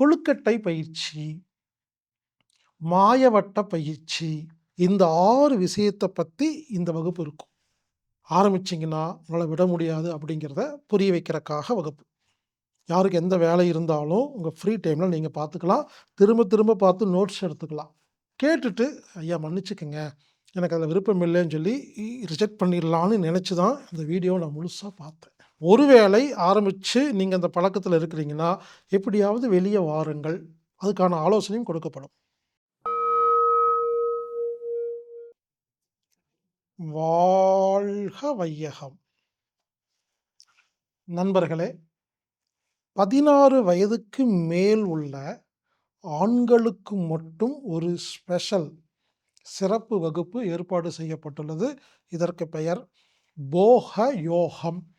கொழுக்கட்டை பயிற்சி மாயவட்ட பயிற்சி இந்த ஆறு விஷயத்தை பற்றி இந்த வகுப்பு இருக்கும். ஆரம்பிச்சிங்கன்னா உங்களால் விட முடியாது அப்படிங்கிறத புரிய வைக்கிறக்காக வகுப்பு. யாருக்கு எந்த வேலை இருந்தாலும் உங்கள் ஃப்ரீ டைமில் நீங்கள் பார்த்துக்கலாம் திரும்ப திரும்ப பார்த்து நோட்ஸ் எடுத்துக்கலாம். கேட்டுட்டு ஐயா மன்னிச்சுக்கோங்க. எனக்கு அதில் விருப்பம் இல்லைன்னு சொல்லி ரிஜெக்ட் பண்ணிடலான்னு நினச்சி தான் இந்த வீடியோ நான் முழுசாக பார்த்தேன். ஒருவேளை ஆரம்பித்து நீங்கள் அந்த பழக்கத்தில் இருக்கிறீங்கன்னா எப்படியாவது வெளியே வாருங்கள். அதுக்கான ஆலோசனையும் கொடுக்கப்படும். வாழ்க வையகம். நண்பர்களே பதினாறு வயதுக்கு மேல் உள்ள ஆண்களுக்கு மட்டும் ஒரு ஸ்பெஷல் சிறப்பு வகுப்பு ஏற்பாடு செய்யப்பட்டுள்ளது. இதற்கு பெயர் போக யோகம்.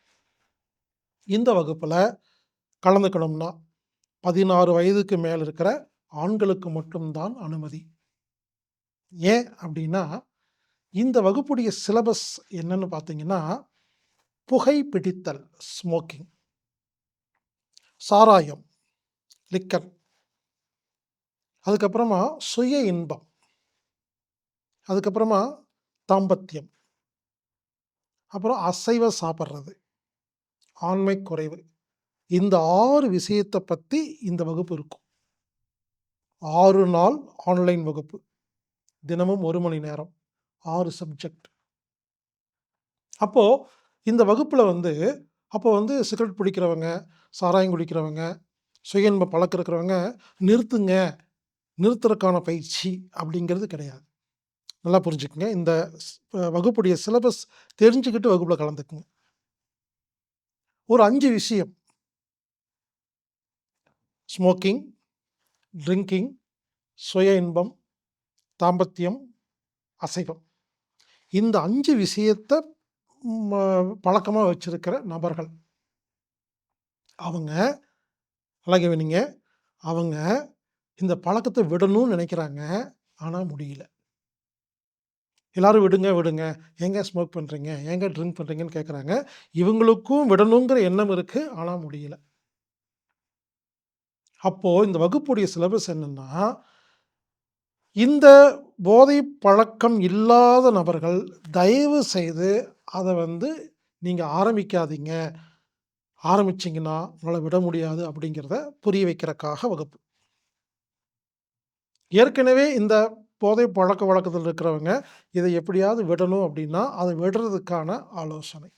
இந்த வகுப்பில் கலந்துக்கணும்னா பதினாறு வயதுக்கு மேல் இருக்கிற ஆண்களுக்கு மட்டும்தான் அனுமதி. ஏன் அப்படின்னா இந்த வகுப்புடைய சிலபஸ் என்னன்னு பார்த்தீங்கன்னா புகை பிடித்தல் ஸ்மோக்கிங் சாராயம் லிக்கர் அதுக்கப்புறமா சுய இன்பம் அதுக்கப்புறமா தாம்பத்தியம் அப்புறம் அசைவ சாப்பிட்றது. ஆண்மை குறைவு. இந்த ஆறு விஷயத்தை பற்றி இந்த வகுப்பு இருக்கும். ஆறு நாள் ஆன்லைன் வகுப்பு. தினமும் ஒரு மணி நேரம். ஆறு சப்ஜெக்ட் அப்போது இந்த வகுப்பில் வந்து அப்போ வந்து சிகரெட் பிடிக்கிறவங்க சாராயம் குடிக்கிறவங்க சுயன்ப பழக்கம் இருக்கிறவங்க நிறுத்துங்க. நிறுத்துறதுக்கான பயிற்சி அப்படிங்கிறது கிடையாது. நல்லா புரிஞ்சுக்குங்க. இந்த வகுப்புடைய சிலபஸ் தெரிஞ்சுக்கிட்டு வகுப்பில் கலந்துக்குங்க. ஒரு அஞ்சு விஷயம். ஸ்மோக்கிங் ட்ரிங்கிங் சுய இன்பம் தாம்பத்தியம் அசைவம். இந்த அஞ்சு விஷயத்தை பழக்கமாக வச்சுருக்கிற நபர்கள். அவங்க நல்லா அவங்க இந்த பழக்கத்தை விடணும்னு நினைக்கிறாங்க ஆனால் முடியல. எல்லோரும் விடுங்க விடுங்க. எங்கே ஸ்மோக் பண்ணுறீங்க எங்கே ட்ரிங்க் பண்ணுறீங்கன்னு கேட்குறாங்க இவங்களுக்கும் விடணுங்கிற எண்ணம் இருக்குது ஆனால் முடியல. அப்போது இந்த வகுப்புடைய சிலபஸ் என்னென்னா இந்த போதை பழக்கம் இல்லாத நபர்கள் தயவு செய்து அதை வந்து நீங்கள் ஆரம்பிக்காதீங்க. ஆரம்பிச்சிங்கன்னா உங்களை விட முடியாது அப்படிங்கிறத புரிய வைக்கிறக்காக வகுப்பு. ஏற்கனவே இந்த போதை பழக்க வழக்கத்தில் இருக்கிறவங்க இதை எப்படியாவது விடணும் அப்படின்னா அதை விடுறதுக்கான ஆலோசனை.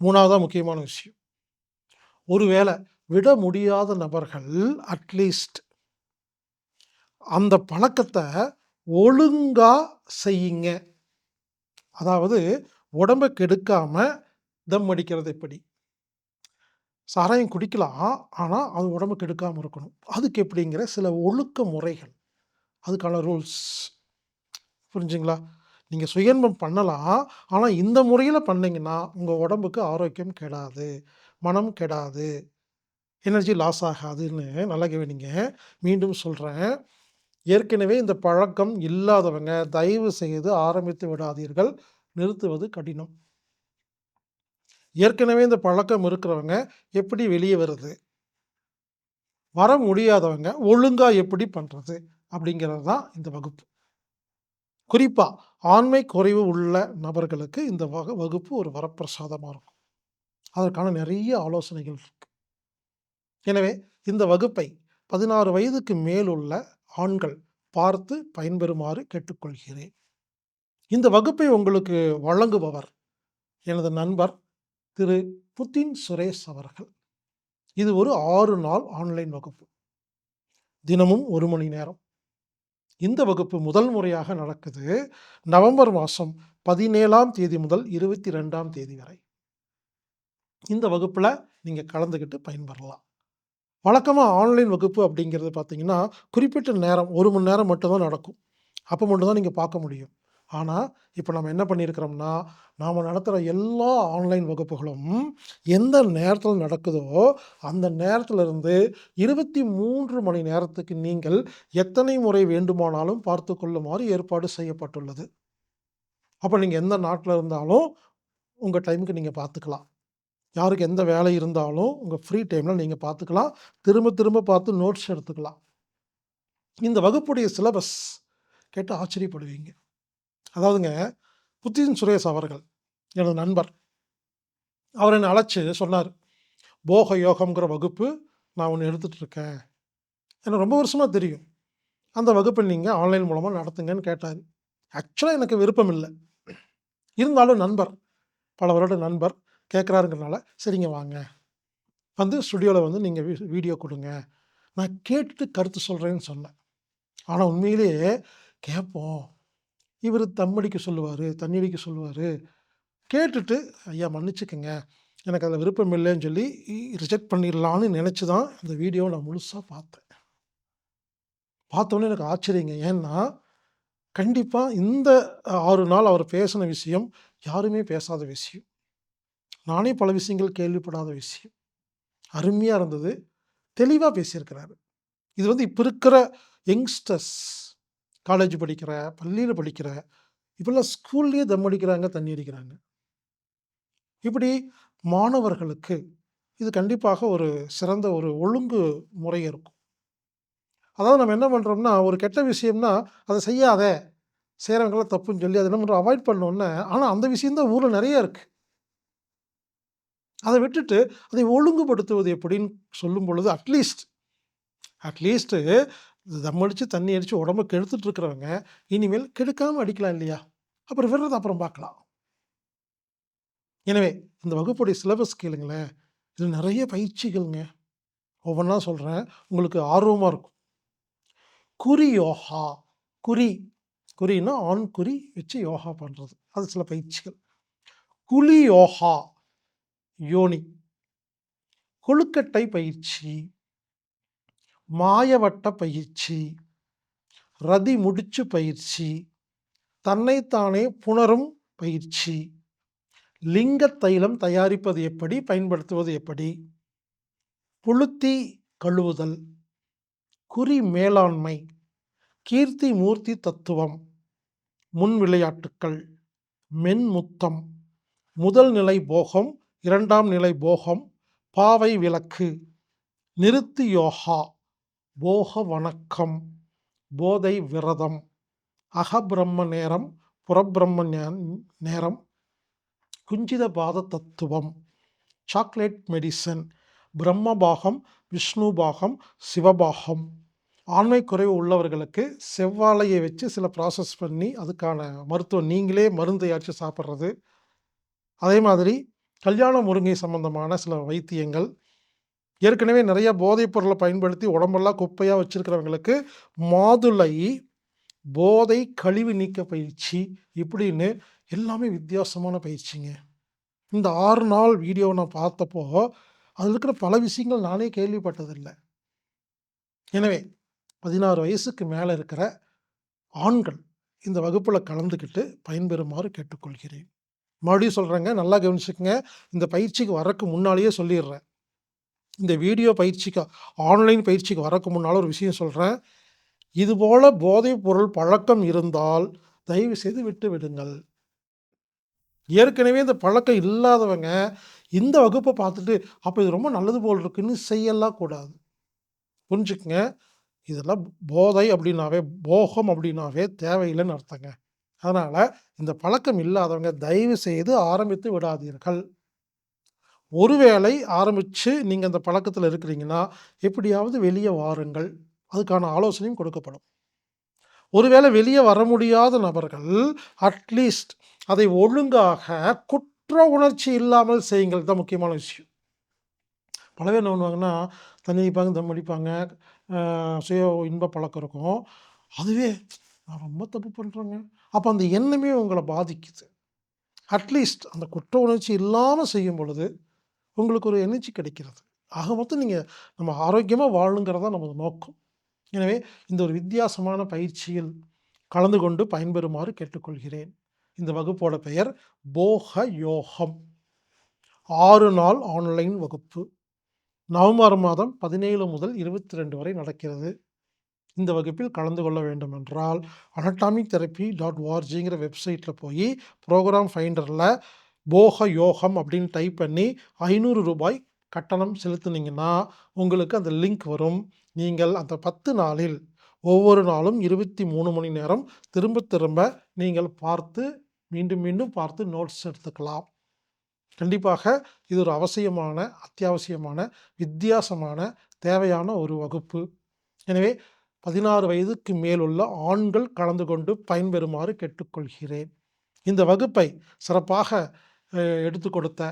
மூணாவதாக முக்கியமான விஷயம். ஒருவேளை விட முடியாத நபர்கள் அட்லீஸ்ட் அந்த பழக்கத்தை ஒழுங்காக செய்யுங்க. அதாவது உடம்பை கெடுக்காமல் தம் அடிக்கிறது எப்படி? சாராயம் குடிக்கலாம் ஆனால் அது உடம்பு கெடுக்காமல் இருக்கணும். அதுக்கு எப்படிங்கிற சில ஒழுக்க முறைகள். அதுக்கான ரூல்ஸ் புரிஞ்சுங்களா? நீங்கள் சுயன்பம் பண்ணலாம் ஆனால் இந்த முறையில் பண்ணிங்கன்னா உங்கள் உடம்புக்கு ஆரோக்கியம் கெடாது மனம் கெடாது எனர்ஜி லாஸ் ஆகாதுன்னு நல்லா கவனிங்க மீண்டும் சொல்கிறேன் ஏற்கனவே இந்த பழக்கம் இல்லாதவங்க தயவு செய்து ஆரம்பித்து விடாதீர்கள் நிறுத்துவது கடினம். ஏற்கனவே இந்த பழக்கம் இருக்கிறவங்க எப்படி வெளியே வருது? வர முடியாதவங்க ஒழுங்காக எப்படி பண்ணுறது அப்படிங்கிறது தான் இந்த வகுப்பு. குறிப்பாக ஆண்மை குறைவு உள்ள நபர்களுக்கு இந்த வக வகுப்பு ஒரு வரப்பிரசாதமாக இருக்கும். அதற்கான நிறைய ஆலோசனைகள் இருக்கு. எனவே இந்த வகுப்பை பதினாறு வயதுக்கு மேலுள்ள ஆண்கள் பார்த்து பயன்பெறுமாறு கேட்டுக்கொள்கிறேன். இந்த வகுப்பை உங்களுக்கு வழங்குபவர் எனது நண்பர் திரு. புத்தின் சுரேஷ் அவர்கள். இது ஒரு ஆறு நாள் ஆன்லைன் வகுப்பு. தினமும் ஒரு மணி நேரம். இந்த வகுப்பு முதல் முறையாக நடக்குது நவம்பர் மாதம் பதினேழாம் தேதி முதல் இருபத்தி ரெண்டாம் தேதி வரை. இந்த வகுப்பில் நீங்கள் கலந்துக்கிட்டு பயன்பெறலாம். வழக்கமாக ஆன்லைன் வகுப்பு அப்படிங்கிறது பார்த்தீங்கன்னா குறிப்பிட்ட நேரம் ஒரு மணி நேரம் மட்டும்தான் நடக்கும். அப்போ மட்டும்தான் நீங்கள் பார்க்க முடியும். ஆனால் இப்போ நம்ம என்ன பண்ணியிருக்கிறோம்னா நாம் நடத்துகிற எல்லா ஆன்லைன் வகுப்புகளும் எந்த நேரத்தில் நடக்குதோ அந்த நேரத்தில் இருந்து இருபத்தி மூன்று மணி நேரத்துக்கு நீங்கள் எத்தனை முறை வேண்டுமானாலும் பார்த்து கொள்ளுமாறு ஏற்பாடு செய்யப்பட்டுள்ளது. அப்போ நீங்கள் எந்த நாட்டில் இருந்தாலும் உங்கள் டைமுக்கு நீங்கள் பார்த்துக்கலாம் யாருக்கு எந்த வேலை இருந்தாலும் உங்கள் ஃப்ரீ டைமில் நீங்கள் பார்த்துக்கலாம் திரும்ப திரும்ப பார்த்து நோட்ஸ் எடுத்துக்கலாம். இந்த வகுப்புடைய சிலபஸ் கேட்டு ஆச்சரியப்படுவீங்க. அதாவதுங்க புத்தின் சுரேஷ் அவர்கள் எனது நண்பர் அவர் என்னை அழைச்சி சொன்னார் போக யோகம்ங்கிற வகுப்பு நான் ஒன்று எடுத்துகிட்டு இருக்கேன். எனக்கு ரொம்ப வருஷமாக தெரியும். அந்த வகுப்பை நீங்கள் ஆன்லைன் மூலமாக நடத்துங்கன்னு கேட்டார். ஆக்சுவலாக எனக்கு விருப்பம் இல்லை. இருந்தாலும் நண்பர் பல வருட நண்பர் கேட்குறாருங்கிறனால சரிங்க வாங்க. வந்து ஸ்டுடியோவில் வந்து நீங்கள் வீடியோ கொடுங்க. நான் கேட்டுட்டு கருத்து சொல்கிறேன்னு சொன்னேன். ஆனால் உண்மையிலேயே கேட்போம் இவர் தம்மடிக்க சொல்லுவார் தண்ணி சொல்லுவார். கேட்டுட்டு ஐயா மன்னிச்சுக்கங்க. எனக்கு அதில் விருப்பம் இல்லைன்னு சொல்லி ரிஜெக்ட் பண்ணிடலான்னு நினச்சி தான் அந்த வீடியோவை நான் முழுசாக பார்த்தேன். பார்த்தோன்னே எனக்கு ஆச்சரியங்க. ஏன்னா கண்டிப்பாக இந்த ஆறு நாள் அவர் பேசின விஷயம் யாருமே பேசாத விஷயம். நானே பல விஷயங்கள் கேள்விப்படாத விஷயம். அருமையாக இருந்தது. தெளிவாக பேசியிருக்கிறாரு. இது வந்து இப்போ இருக்கிற யங்ஸ்டர்ஸ் காலேஜ் படிக்கிற பள்ளியில் படிக்கிற இப்போல்லாம் ஸ்கூல்லேயே தம் அடிக்கிறாங்க தண்ணி அடிக்கிறாங்க. இப்படி மாணவர்களுக்கு இது கண்டிப்பாக ஒரு சிறந்த ஒரு ஒழுங்கு முறை இருக்கும். அதாவது நம்ம என்ன பண்ணுறோம்னா ஒரு கெட்ட விஷயம்னா அதை செய்யாத செய்கிறவங்களாம் தப்புன்னு சொல்லி அதை என்ன பண்ணுறோம் அவாய்ட் பண்ணோன்னே ஆனால் அந்த விஷயந்தான் ஊரில் நிறைய இருக்குது அதை விட்டுட்டு அதை ஒழுங்குபடுத்துவது எப்படின்னு சொல்லும் பொழுது அட்லீஸ்ட் அட்லீஸ்ட்டு தம் அடித்து தண்ணி அடித்து உடம்பு கெடுத்துட்டு இருக்கிறவங்க இனிமேல் கெடுக்காமல் அடிக்கலாம் இல்லையா? அப்புறம் விடுறது அப்புறம் பார்க்கலாம் எனவே இந்த வகுப்புடைய சிலபஸ் கேளுங்களேன். இது நிறைய பயிற்சிகள்ங்க. ஒவ்வொன்றா சொல்கிறேன் உங்களுக்கு ஆர்வமாக இருக்கும். குறி யோகா. குறி. குறின்னா ஆண் குறி வச்சு யோகா பண்ணுறது அது சில பயிற்சிகள். குழி யோகா. யோனி. கொழுக்கட்டை பயிற்சி. மாயவட்ட பயிற்சி ரதி முடிச்சு பயிற்சி தன்னைத்தானே புணரும் பயிற்சி லிங்க தைலம் தயாரிப்பது எப்படி பயன்படுத்துவது எப்படி? புளுத்தி கழுவுதல் குறி மேலாண்மை கீர்த்தி மூர்த்தி தத்துவம் முன் விளையாட்டுக்கள் மென்முத்தம் முதல் நிலை போகம் இரண்டாம் நிலை போகம் பாவை விளக்கு நிறுத்தி யோகா. போக வணக்கம் போதை விரதம் அகபிரம்ம நேரம் புறப்பிரம்ம நேரம் குஞ்சித பாத தத்துவம் சாக்லேட் மெடிசன் பிரம்ம பாகம் விஷ்ணு பாகம் சிவபாகம் ஆண்மை குறைவு உள்ளவர்களுக்கு செவ்வாழையை வச்சு சில ப்ராசஸ் பண்ணி அதுக்கான மருத்துவம் நீங்களே மருந்து தயாரித்து சாப்பிட்றது? அதே மாதிரி கல்யாண முருங்கை சம்பந்தமான சில வைத்தியங்கள் ஏற்கனவே நிறைய போதைப் பொருளை பயன்படுத்தி உடம்பெல்லாம் குப்பையாக வச்சுருக்கிறவங்களுக்கு மாதுளை போதை கழிவு நீக்க பயிற்சி இப்படின்னு எல்லாமே வித்தியாசமான பயிற்சிங்க. இந்த ஆறு நாள் வீடியோ நான் பார்த்தப்போ அதில் இருக்கிற பல விஷயங்கள் நானே கேள்விப்பட்டதில்லை. எனவே பதினாறு வயசுக்கு மேலே இருக்கிற ஆண்கள் இந்த வகுப்பில் கலந்துக்கிட்டு பயன்பெறுமாறு கேட்டுக்கொள்கிறேன். மறுபடியும் சொல்கிறேங்க நல்லா கவனிச்சுக்கோங்க. இந்த பயிற்சிக்கு வரக்கு முன்னாலேயே சொல்லிடுறேன். இந்த வீடியோ பயிற்சிக்கு ஆன்லைன் பயிற்சிக்கு வரக்கு முன்னால் ஒரு விஷயம் சொல்கிறேன் இதுபோல் போதைப் பொருள் பழக்கம் இருந்தால் தயவு செய்து விட்டு விடுங்கள். ஏற்கனவே இந்த பழக்கம் இல்லாதவங்க இந்த வகுப்பை பார்த்துட்டு அப்போ இது ரொம்ப நல்லது போல் இருக்குன்னு செய்யலாம் கூடாது. புரிஞ்சுக்குங்க? இதெல்லாம் போதை அப்படின்னாவே போகம் அப்படின்னாவே தேவையில்லைன்னு அர்த்தங்க. அதனால் இந்த பழக்கம் இல்லாதவங்க தயவு செய்து ஆரம்பித்து விடாதீர்கள். ஒருவேளை ஆரம்பித்து நீங்கள் அந்த பழக்கத்தில் இருக்கிறீங்கன்னா எப்படியாவது வெளியே வாருங்கள். அதுக்கான ஆலோசனையும் கொடுக்கப்படும். ஒருவேளை வெளியே வர முடியாத நபர்கள் அட்லீஸ்ட் அதை ஒழுங்காக குற்ற உணர்ச்சி இல்லாமல் செய்யுங்கள். தான் முக்கியமான விஷயம். பல பேர் என்ன பண்ணுவாங்கன்னா தண்ணி அடிப்பாங்க தம் அடிப்பாங்க சுய இன்ப பழக்கம் இருக்கும். அதுவே நான் ரொம்ப தப்பு பண்ணுறேங்க அப்போ அந்த எண்ணமே உங்களை பாதிக்குது. அட்லீஸ்ட் அந்த குற்ற உணர்ச்சி இல்லாமல் செய்யும் பொழுது உங்களுக்கு ஒரு எனர்ஜி கிடைக்கிறது. ஆக மொத்தம் நீங்கள் நம்ம ஆரோக்கியமாக வாழணுங்கிறதா நமது நோக்கம். எனவே இந்த ஒரு வித்தியாசமான பயிற்சியில் கலந்து கொண்டு பயன்பெறுமாறு கேட்டுக்கொள்கிறேன். இந்த வகுப்போட பெயர் போக யோகம். ஆறு நாள் ஆன்லைன் வகுப்பு. நவம்பர் மாதம் பதினேழு முதல் இருபத்தி ரெண்டு வரை நடக்கிறது. இந்த வகுப்பில் கலந்து கொள்ள வேண்டும் என்றால் அனட்டாமிக் தெரப்பி டாட் ஓஆர்ஜிங்கிற வெப்சைட்டில் போய் ப்ரோக்ராம் ஃபைண்டரில் போக யோகம் அப்படின்னு டைப் பண்ணி ஐநூறு ரூபாய் கட்டணம் செலுத்துனீங்கன்னா உங்களுக்கு அந்த லிங்க் வரும். நீங்கள் அந்த பத்து நாளில் ஒவ்வொரு நாளும் இருபத்தி மூணு மணி நேரம் திரும்ப திரும்ப நீங்கள் பார்த்து மீண்டும் மீண்டும் பார்த்து நோட்ஸ் எடுத்துக்கலாம். கண்டிப்பாக இது ஒரு அவசியமான அத்தியாவசியமான வித்தியாசமான தேவையான ஒரு வகுப்பு. எனவே பதினாறு வயதுக்கு மேலுள்ள ஆண்கள் கலந்து கொண்டு பயன்பெறுமாறு கேட்டுக்கொள்கிறேன். இந்த வகுப்பை சிறப்பாக எடுத்து கொடுத்த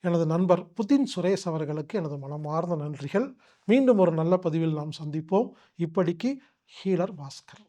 எனது நண்பர் புதின் சுரேஷ் அவர்களுக்கு எனது மனமார்ந்த நன்றிகள். மீண்டும் ஒரு நல்ல பதிவில் நாம் சந்திப்போம். இப்படிக்கு ஹீலர் பாஸ்கர்